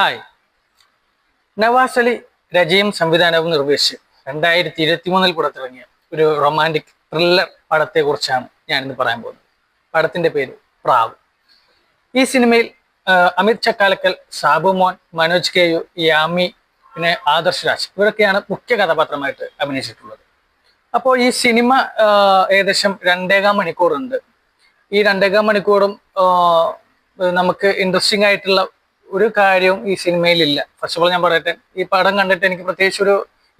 Hi. Nawaz Ali രചയും സംവിധാനവും നിർവഹിച്ച് രണ്ടായിരത്തി ഇരുപത്തി മൂന്നിൽ പുറത്തിറങ്ങിയ ഒരു റൊമാന്റിക് ത്രില്ലർ പടത്തെക്കുറിച്ചാണ് ഞാനിന്ന് പറയാൻ പോകുന്നത്. പടത്തിന്റെ പേര് പ്രാവ്. ഈ സിനിമയിൽ അമിത് ചക്കാലക്കൽ സാബു മോൻ മനോജ് കെ യു യാമി പിന്നെ ആദർശ് രാജ് ഇവരൊക്കെയാണ് മുഖ്യ കഥാപാത്രമായിട്ട് അഭിനയിച്ചിട്ടുള്ളത്. അപ്പോൾ ഈ സിനിമ ഏകദേശം രണ്ടേകാം മണിക്കൂറുണ്ട്. ഈ രണ്ടേകാം മണിക്കൂറും നമുക്ക് ഇൻട്രസ്റ്റിംഗ് ആയിട്ടുള്ള ഒരു കാര്യവും ഈ സിനിമയിലില്ല. ഫസ്റ്റ് ഓഫ് ഓൾ ഞാൻ പറയട്ടെ ഈ പടം കണ്ടിട്ട് എനിക്ക് പ്രത്യേകിച്ച് ഒരു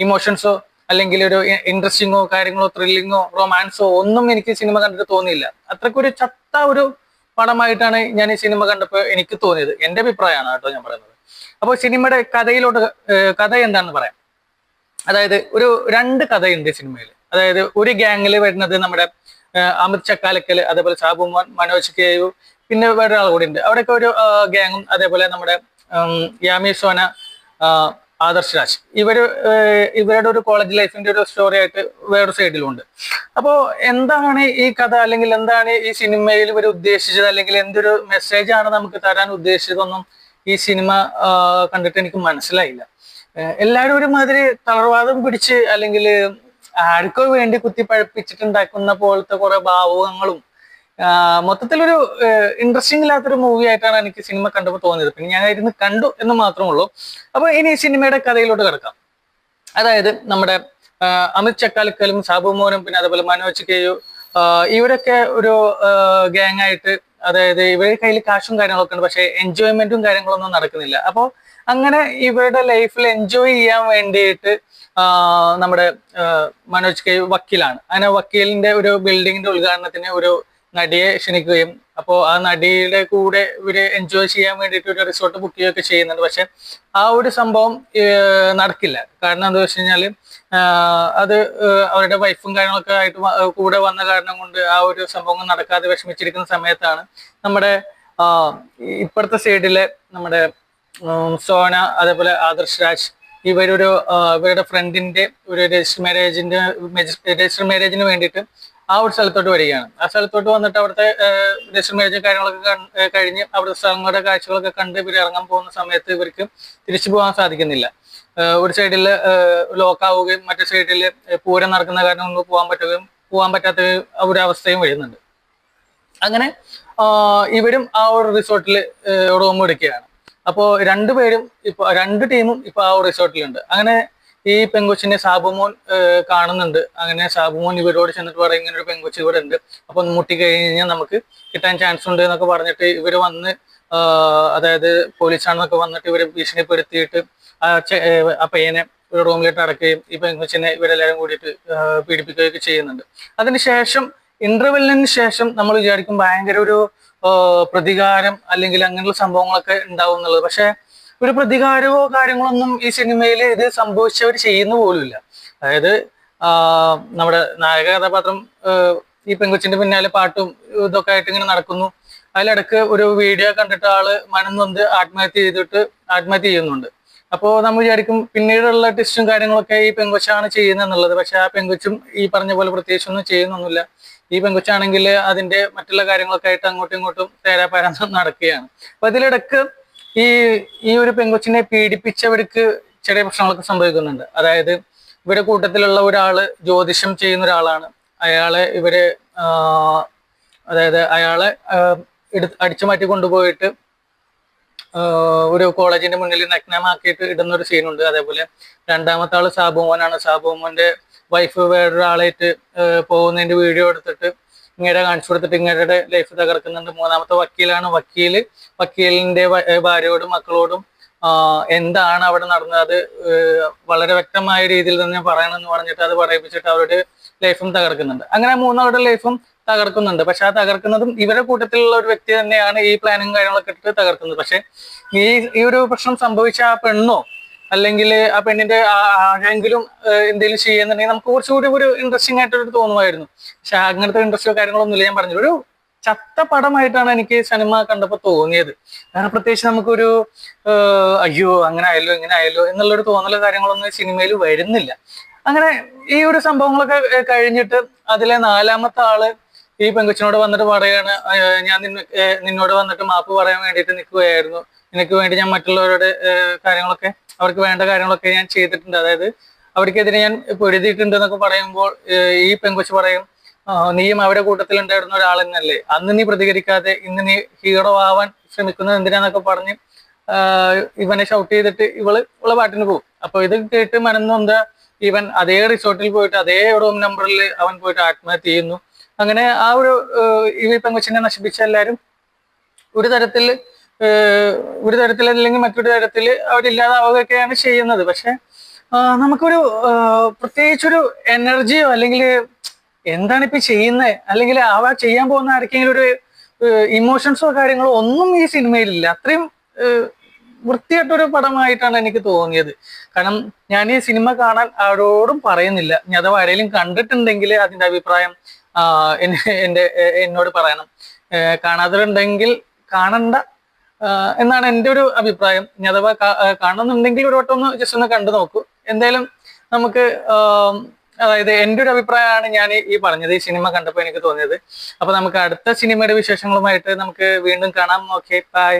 ഇമോഷൻസോ അല്ലെങ്കിൽ ഒരു ഇൻട്രസ്റ്റിങ്ങോ കാര്യങ്ങളോ ത്രില്ലിങ്ങോ റൊമാൻസോ ഒന്നും എനിക്ക് സിനിമ കണ്ടിട്ട് തോന്നിയില്ല. അത്രക്കൊരു ചത്ത ഒരു പടമായിട്ടാണ് ഞാൻ ഈ സിനിമ കണ്ടപ്പോൾ എനിക്ക് തോന്നിയത്. എന്റെ അഭിപ്രായമാണ് കേട്ടോ ഞാൻ പറയുന്നത്. അപ്പോൾ സിനിമയുടെ കഥയിലോട്ട് കഥ എന്താണെന്ന് പറയാം. അതായത് ഒരു രണ്ട് കഥയുണ്ട് സിനിമയിൽ. അതായത് ഒരു ഗ്യാങ്ങിൽ വരുന്നത് നമ്മുടെ അമിത് ചക്കാലക്കൽ അതേപോലെ സാബു മനോജ് കെ യു പിന്നെ വേറൊരാൾ കൂടി ഉണ്ട് അവിടെയൊക്കെ ഒരു ഗ്യാങ്ങും അതേപോലെ നമ്മുടെ യാമി സോന ആദർശ് രാജ്. ഇവർ ഇവരുടെ ഒരു കോളേജ് ലൈഫിന്റെ ഒരു സ്റ്റോറി ആയിട്ട് വേറൊരു സൈഡിലുണ്ട് അപ്പോ എന്താണ് ഈ കഥ? അല്ലെങ്കിൽ എന്താണ് ഈ സിനിമയിൽ ഇവർ ഉദ്ദേശിച്ചത്? അല്ലെങ്കിൽ എന്തൊരു മെസ്സേജ് ആണ് നമുക്ക് തരാൻ ഉദ്ദേശിച്ചതൊന്നും ഈ സിനിമ കണ്ടിട്ട് എനിക്ക് മനസ്സിലായില്ല. എല്ലാവരും ഒരുമാതിരി തളർവാദം പിടിച്ച് അല്ലെങ്കിൽ ആർക്കോ വേണ്ടി കുത്തി പഴപ്പിച്ചിട്ടുണ്ടാക്കുന്ന പോലത്തെ കുറെ ഭാവുകങ്ങളും മൊത്തത്തിലൊരു ഇൻട്രസ്റ്റിംഗ് ഇല്ലാത്തൊരു മൂവി ആയിട്ടാണ് എനിക്ക് സിനിമ കണ്ടപ്പോൾ തോന്നിയത്. പിന്നെ ഞാൻ ഇരുന്ന് കണ്ടു എന്ന് മാത്രമേ ഉള്ളൂ. അപ്പൊ ഇനി സിനിമയുടെ കഥയിലോട്ട് കിടക്കാം. അതായത് നമ്മുടെ അമിത് ചക്കാലിക്കലും സാബു മോനും പിന്നെ അതുപോലെ മനോജ് കെയു ഇവരൊക്കെ ഒരു ഗ്യാങ് ആയിട്ട് അതായത് ഇവരുടെ കയ്യിൽ കാശും കാര്യങ്ങളൊക്കെ ഉണ്ട് പക്ഷെ എൻജോയ്മെന്റും കാര്യങ്ങളൊന്നും നടക്കുന്നില്ല. അപ്പോൾ അങ്ങനെ ഇവരുടെ ലൈഫിൽ എൻജോയ് ചെയ്യാൻ വേണ്ടിയിട്ട് നമ്മുടെ മനോജ് കെ വക്കീലാണ്. അങ്ങനെ വക്കീലിന്റെ ഒരു ബിൽഡിങ്ങിന്റെ ഉദ്ഘാടനത്തിന് ഒരു നടിയെ ക്ഷണിക്കുകയും അപ്പോ ആ നടിയുടെ കൂടെ ഇവർ എൻജോയ് ചെയ്യാൻ വേണ്ടിയിട്ട് ഒരു റിസോർട്ട് ബുക്ക് ചെയ്യുകയൊക്കെ ചെയ്യുന്നുണ്ട്. പക്ഷെ ആ ഒരു സംഭവം നടക്കില്ല. കാരണം എന്താ വെച്ച് കഴിഞ്ഞാൽ അത് അവരുടെ വൈഫും കാര്യങ്ങളൊക്കെ ആയിട്ട് കൂടെ വന്ന കാരണം കൊണ്ട് ആ ഒരു സംഭവം നടക്കാതെ വിഷമിച്ചിരിക്കുന്ന സമയത്താണ് നമ്മുടെ ഇപ്പോഴത്തെ സൈഡിലെ നമ്മുടെ സോന അതേപോലെ ആദർശ് രാജ് ഇവരൊരു ഇവരുടെ ഫ്രണ്ടിന്റെ ഒരു രജിസ്റ്റർ മാരേജിന്റെ രജിസ്റ്റർ മാരേജിന് വേണ്ടിയിട്ട് ആ ഒരു സ്ഥലത്തോട്ട് വരികയാണ്. ആ സ്ഥലത്തോട്ട് വന്നിട്ട് അവിടുത്തെ രജിസ്റ്റർ മേജ് കാര്യങ്ങളൊക്കെ കഴിഞ്ഞ് അവിടുത്തെ സ്ഥലങ്ങളുടെ കാഴ്ചകളൊക്കെ കണ്ട് ഇവർ ഇറങ്ങാൻ പോകുന്ന സമയത്ത് ഇവർക്ക് തിരിച്ചു പോകാൻ സാധിക്കുന്നില്ല. ഒരു സൈഡിൽ ലോക്ക് ആവുകയും മറ്റേ സൈഡിൽ പൂരം നടക്കുന്ന കാരണം ഒന്ന് പോകാൻ പറ്റുകയും പോകാൻ പറ്റാത്ത ഒരു വരുന്നുണ്ട്. അങ്ങനെ ഇവരും ആ ഒരു റിസോർട്ടിൽ റൂം എടുക്കുകയാണ്. അപ്പോൾ രണ്ടുപേരും ഇപ്പൊ രണ്ട് ടീമും ഇപ്പൊ ആ ഒരു റിസോർട്ടിലുണ്ട് അങ്ങനെ ഈ പെങ്കൊച്ചിനെ സാബുമോൻ കാണുന്നുണ്ട്. അങ്ങനെ സാബുമോൻ ഇവരോട് ചെന്നിട്ട് പറയും ഇങ്ങനെ ഒരു പെങ്കൊച്ച് ഇവിടെ ഉണ്ട് അപ്പൊ മുട്ടി കഴിഞ്ഞാൽ നമുക്ക് കിട്ടാൻ ചാൻസ് ഉണ്ട് എന്നൊക്കെ പറഞ്ഞിട്ട് ഇവർ വന്ന് അതായത് പോലീസാണെന്നൊക്കെ വന്നിട്ട് ഇവരെ ഭീഷണിപ്പെടുത്തിയിട്ട് ആ ആ പയ്യനെ ഒരു റൂമിലിട്ട് അടക്കുകയും ഈ പെങ്കൊച്ചിനെ ഇവരെല്ലാവരും കൂടിയിട്ട് പീഡിപ്പിക്കുകയൊക്കെ ചെയ്യുന്നുണ്ട്. അതിനുശേഷം ഇന്റർവെല്ലിന് ശേഷം നമ്മൾ വിചാരിക്കും ഭയങ്കര ഒരു പ്രതികാരം അല്ലെങ്കിൽ അങ്ങനെയുള്ള സംഭവങ്ങളൊക്കെ ഉണ്ടാവും എന്നുള്ളത്. പക്ഷെ ഒരു പ്രതികാരമോ കാര്യങ്ങളൊന്നും ഈ സിനിമയിൽ ഇത് സംഭവിച്ചവർ ചെയ്യുന്ന പോലുമില്ല. അതായത് നമ്മുടെ നായക കഥാപാത്രം ഈ പെങ്കൊച്ചിന്റെ പിന്നാലെ പാട്ടും ഇതൊക്കെ ആയിട്ട് ഇങ്ങനെ നടക്കുന്നു. അതിലിടക്ക് ഒരു വീഡിയോ കണ്ടിട്ട് ആൾ മനം നൊന്ത് ആത്മഹത്യ ചെയ്തിട്ട് ആത്മഹത്യ ചെയ്യുന്നുണ്ട്. അപ്പോൾ നമ്മൾ വിചാരിക്കും പിന്നീടുള്ള ടെസ്റ്റും കാര്യങ്ങളൊക്കെ ഈ പെങ്കൊച്ചാണ് ചെയ്യുന്നത് എന്നുള്ളത് പക്ഷെ ആ പെങ്കൊച്ചും ഈ പറഞ്ഞ പോലെ പ്രത്യേകിച്ചൊന്നും ചെയ്യുന്നൊന്നുമില്ല. ഈ പെങ്കൊച്ചാണെങ്കിൽ അതിന്റെ മറ്റുള്ള കാര്യങ്ങളൊക്കെ ആയിട്ട് അങ്ങോട്ടും ഇങ്ങോട്ടും തേരാപാരാന്തം നടക്കുകയാണ്. അപ്പൊ അതിലിടക്ക് ഈ ഈ ഒരു പെങ്കൊച്ചിനെ പീഡിപ്പിച്ചവർക്ക് ചെറിയ പ്രശ്നങ്ങളൊക്കെ സംഭവിക്കുന്നുണ്ട്. അതായത് ഇവരുടെ കൂട്ടത്തിലുള്ള ഒരാൾ ജ്യോതിഷം ചെയ്യുന്ന ഒരാളാണ്. അയാളെ ഇവർ അതായത് അയാളെ എടുത്ത് അടിച്ചു മാറ്റി കൊണ്ടുപോയിട്ട് ഒരു കോളേജിന്റെ മുന്നിൽ നഗ്നമാക്കിയിട്ട് ഇടുന്ന ഒരു സീനുണ്ട്. അതേപോലെ രണ്ടാമത്തെ ആൾ സാബുമോനാണ്. സാബുമോന്റെ വൈഫ് വേറൊരാളായിട്ട് പോകുന്നതിന്റെ വീഡിയോ എടുത്തിട്ട് ഇങ്ങനെ കാണിച്ചു കൊടുത്തിട്ട് ഇങ്ങനെ ലൈഫ് തകർക്കുന്നുണ്ട്. മൂന്നാമത്തെ വക്കീലാണ്. വക്കീൽ വക്കീലിന്റെ ഭാര്യയോടും മക്കളോടും എന്താണ് അവിടെ നടന്നത്? അത് വളരെ വ്യക്തമായ രീതിയിൽ തന്നെ പറയണമെന്ന് പറഞ്ഞിട്ട് അത് പറയിപ്പിച്ചിട്ട് അവരുടെ ലൈഫും തകർക്കുന്നുണ്ട്. അങ്ങനെ മൂന്നാളുടെ ലൈഫും തകർക്കുന്നുണ്ട്. പക്ഷെ ആ തകർക്കുന്നതും ഇവരുടെ കൂട്ടത്തിലുള്ള ഒരു വ്യക്തി തന്നെയാണ് ഈ പ്ലാനും കാര്യങ്ങളൊക്കെ ഇട്ടിട്ട് തകർക്കുന്നത്. പക്ഷെ ഈ ഈ ഒരു പ്രശ്നം സംഭവിച്ച ആ പെണ്ണോ അല്ലെങ്കിൽ ആ പെണ്ണിന്റെ ആരെങ്കിലും എന്തെങ്കിലും ചെയ്യുന്നുണ്ടെങ്കിൽ നമുക്ക് കുറച്ചുകൂടി ഒരു ഇൻട്രസ്റ്റിംഗ് ആയിട്ടൊരു തോന്നുമായിരുന്നു. പക്ഷെ അങ്ങനത്തെ ഇൻട്രസ്റ്റോ കാര്യങ്ങളൊന്നുമില്ല. ഞാൻ പറഞ്ഞു ഒരു ചത്ത പടമായിട്ടാണ് എനിക്ക് സിനിമ കണ്ടപ്പോൾ തോന്നിയത്. കാരണം പ്രത്യേകിച്ച് നമുക്കൊരു അയ്യോ അങ്ങനെ ആയല്ലോ ഇങ്ങനെ ആയല്ലോ എന്നുള്ളൊരു തോന്നലോ കാര്യങ്ങളൊന്നും സിനിമയിൽ വരുന്നില്ല. അങ്ങനെ ഈ ഒരു സംഭവങ്ങളൊക്കെ കഴിഞ്ഞിട്ട് അതിലെ നാലാമത്തെ ആൾ ഈ പെങ്കൊച്ചിനോട് വന്നിട്ട് പറയാണ് ഞാൻ നിന്നെ നിന്നോട് വന്നിട്ട് മാപ്പ് പറയാൻ വേണ്ടിയിട്ട് നിൽക്കുകയായിരുന്നു. നിനക്ക് വേണ്ടി ഞാൻ മറ്റുള്ളവരുടെ കാര്യങ്ങളൊക്കെ അവർക്ക് വേണ്ട കാര്യങ്ങളൊക്കെ ഞാൻ ചെയ്തിട്ടുണ്ട്. അതായത് അവർക്കെതിരെ ഞാൻ പൊരുതിയിട്ടുണ്ട് എന്നൊക്കെ പറയുമ്പോൾ ഈ പെങ്കൊച്ച് പറയും നീയും അവരുടെ കൂട്ടത്തിൽ ഉണ്ടായിരുന്ന ഒരാളെന്നല്ലേ അന്ന് നീ പ്രതികരിക്കാതെ ഇന്ന് നീ ഹീറോ ആവാൻ ശ്രമിക്കുന്നത് എന്തിനാന്നൊക്കെ പറഞ്ഞ് ഇവനെ ഷൗട്ട് ചെയ്തിട്ട് ഇവൾ ഉള്ള പാട്ടിന് പോകും. അപ്പൊ ഇത് കേട്ട് മനന്നൊന്ത ഇവൻ അതേ റിസോർട്ടിൽ പോയിട്ട് അതേ റൂം നമ്പറിൽ അവൻ പോയിട്ട് ആത്മഹത്യ ചെയ്യുന്നു. അങ്ങനെ ആ ഒരു ഇവ പെങ്കൊച്ചിനെ നശിപ്പിച്ച എല്ലാരും ഒരു തരത്തിൽ ഒരു തരത്തിൽ അല്ലെങ്കിൽ മറ്റൊരു തരത്തിൽ അവരില്ലാതാവുകയൊക്കെയാണ് ചെയ്യുന്നത്. പക്ഷെ നമുക്കൊരു പ്രത്യേകിച്ചൊരു എനർജിയോ അല്ലെങ്കിൽ എന്താണ് ഇപ്പൊ ചെയ്യുന്നത് അല്ലെങ്കിൽ അവ ചെയ്യാൻ പോകുന്ന ആർക്കെങ്കിലും ഒരു ഇമോഷൻസോ കാര്യങ്ങളോ ഒന്നും ഈ സിനിമയിലില്ല. അത്രയും വൃത്തിയായിട്ടൊരു പടമായിട്ടാണ് എനിക്ക് തോന്നിയത്. കാരണം ഞാൻ ഈ സിനിമ കാണാൻ ആരോടും പറയുന്നില്ല. ഞാൻ അഥവാ ആരെങ്കിലും കണ്ടിട്ടുണ്ടെങ്കിൽ അതിന്റെ അഭിപ്രായം എന്നെ- എന്നോട് പറയണം. കാണാതെ കാണാത്തവരുണ്ടെങ്കിൽ കാണണ്ട. എന്നാണ് എന്റെ ഒരു അഭിപ്രായം. ഇനി അഥവാ കാണുന്നുണ്ടെങ്കിൽ ഒരു വട്ടം ഒന്ന് ജസ്റ്റ് ഒന്ന് കണ്ടു നോക്കൂ. എന്തായാലും നമുക്ക് അതായത് എന്റെ ഒരു അഭിപ്രായമാണ് ഞാൻ ഈ പറഞ്ഞത് ഈ സിനിമ കണ്ടപ്പോൾ എനിക്ക് തോന്നിയത്. അപ്പൊ നമുക്ക് അടുത്ത സിനിമയുടെ വിശേഷങ്ങളുമായിട്ട് നമുക്ക് വീണ്ടും കാണാം. Okay bye